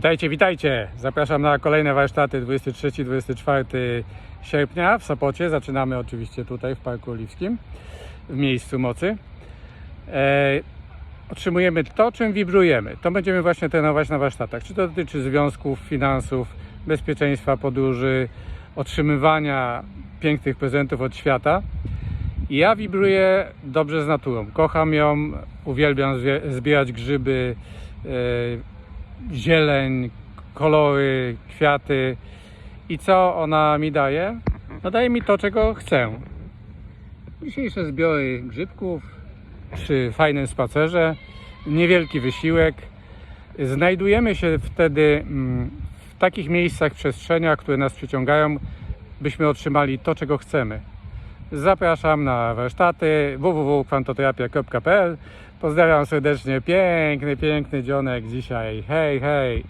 Witajcie, witajcie! Zapraszam na kolejne warsztaty 23-24 sierpnia w Sopocie. Zaczynamy oczywiście tutaj w Parku Oliwskim, w miejscu mocy. E, otrzymujemy to, czym wibrujemy. To będziemy właśnie trenować na warsztatach. Czy to dotyczy związków, finansów, bezpieczeństwa podróży, otrzymywania pięknych prezentów od świata. Ja wibruję dobrze z naturą. Kocham ją, uwielbiam zbierać grzyby, e, zieleń, kolory, kwiaty. I co ona mi daje? No daje mi to, czego chcę. Dzisiejsze zbiory grzybków przy fajnym spacerze, niewielki wysiłek. Znajdujemy się wtedy mm, w takich miejscach, przestrzeniach, które nas przyciągają, byśmy otrzymali to, czego chcemy. Zapraszam na warsztaty www.kwantoterapia.pl Pozdrawiam serdecznie. Piękny, piękny dzionek dzisiaj. Hej, hej.